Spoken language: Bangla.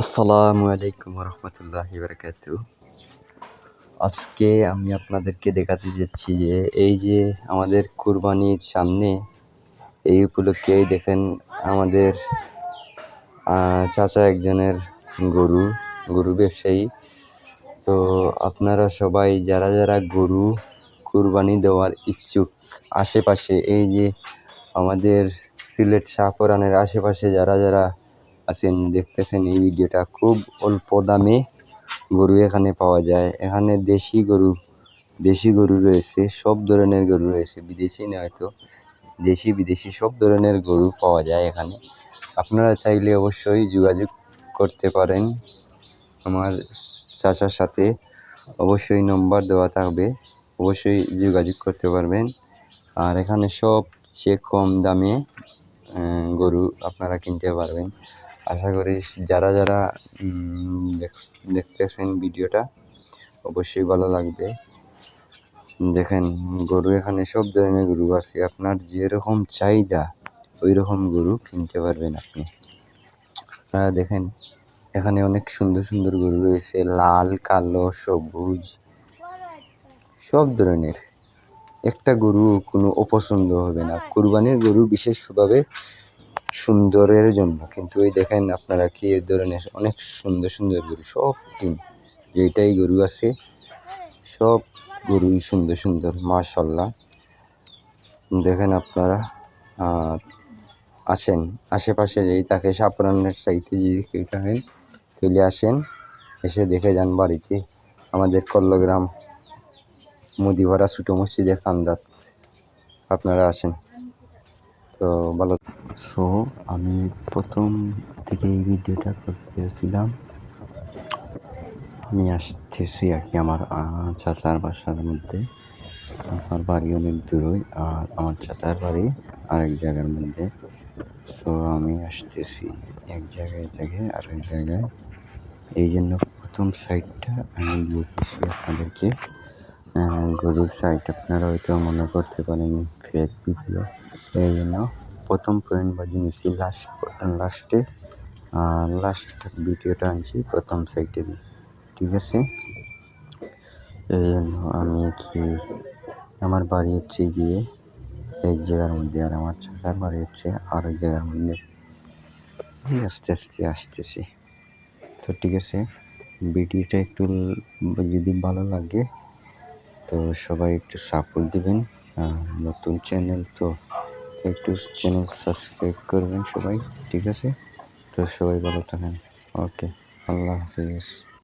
আসসালামু আলাইকুম রহমতুল্লাহ বারকাত আজকে আমি আপনাদেরকে দেখাতে যাচ্ছি যে এই যে আমাদের কুরবানির সামনে এই উপলক্ষেই দেখেন আমাদের চাচা একজনের গরু গরু ব্যবসায়ী। তো আপনারা সবাই যারা যারা গরু কুরবানি দেওয়ার ইচ্ছুক, আশেপাশে এই যে আমাদের সিলেট শাহপরানের আশেপাশে যারা যারা আছেন দেখতেছেন এই ভিডিওটা খুব অল্প দামে গরু এখানে পাওয়া যায়। এখানে দেশি গরু দেশি গরু রয়েছে, সব ধরনের গরু রয়েছে, বিদেশি নয় হয়তো দেশি, বিদেশি সব ধরনের গরু পাওয়া যায় এখানে। আপনারা চাইলে অবশ্যই যোগাযোগ করতে পারেন। আমার চাচার সাথে অবশ্যই নম্বর দেওয়া থাকবে, অবশ্যই যোগাযোগ করতে পারবেন। আর এখানে সবচেয়ে কম দামে গরু আপনারা কিনতে পারবেন। আশা করি যারা যারা দেখতেছেন ভিডিওটা, অবশ্যই ভালো লাগবে। দেখেন, গরু এখানে সব ধরনের গরু আছে। আপনার যেরকম চাহিদা ওই রকম গরু কিনতে পারবেন আপনি। আপনারা দেখেন, এখানে অনেক সুন্দর সুন্দর গরু রয়েছে। লাল, কালো, সবুজ, সব ধরনের। একটা গরু কোনো অপছন্দ হবে না। কুরবানির গরু বিশেষভাবে সুন্দরের জন্য। কিন্তু এই দেখেন আপনারা কি এর ধরনের অনেক সুন্দর সুন্দর গরু, সব টিম যেটাই গরু আছে, সব গরুই সুন্দর সুন্দর মাশাল্লাহ দেখেন আপনারা আছেন। আশেপাশে যেই তাকে সাপরানের সাইডে যদি কেউ থাকেন চলে আসেন, এসে দেখে যান বাড়িতে। আমাদের কল্লগ্রাম মুদিভরা ছোটো মসজিদে কান্দাত আপনারা আসেন তো ভালো সো আমি প্রথম থেকে এই ভিডিওটা করতেছিলাম আমি আসতেছি আর কি আমার চাচার বাসার মধ্যে। আমার বাড়ি অনেক দূরই আর আমার চাচার বাড়ি আরেক জায়গার মধ্যে। সো আমি আসতেছি এক জায়গায় থেকে আরেক জায়গায়। এই জন্য প্রথম সাইডটা আমি দিয়েছি আপনাদেরকে। গরুর সাইড আপনারা হয়তো মনে করতে পারেন ফেক ভিডিও এই জন্য প্রথম পয়েন্ট বাজি নিয়েছি লাস্ট লাস্টে লাস্ট ভিডিওটা আনছি, প্রথম সাইডে দিই ঠিক আছে? এই জন্য আমি কি, আমার বাড়ি হচ্ছে গিয়ে এক জায়গার মধ্যে আর আমার চাচার বাড়ি হচ্ছে আর এক জায়গার মধ্যে। আস্তে আস্তে আসতেছি তো ঠিক আছে ভিডিওটা একটু যদি ভালো লাগে, তো সবাই একটু সাপোর্ট দিবেন। নতুন চ্যানেল তো একটু চ্যানেল সাবস্ক্রাইব করবেন সবাই ঠিক আছে? তো সবাই ভালো থাকেন। ওকে আল্লাহ হাফিজ।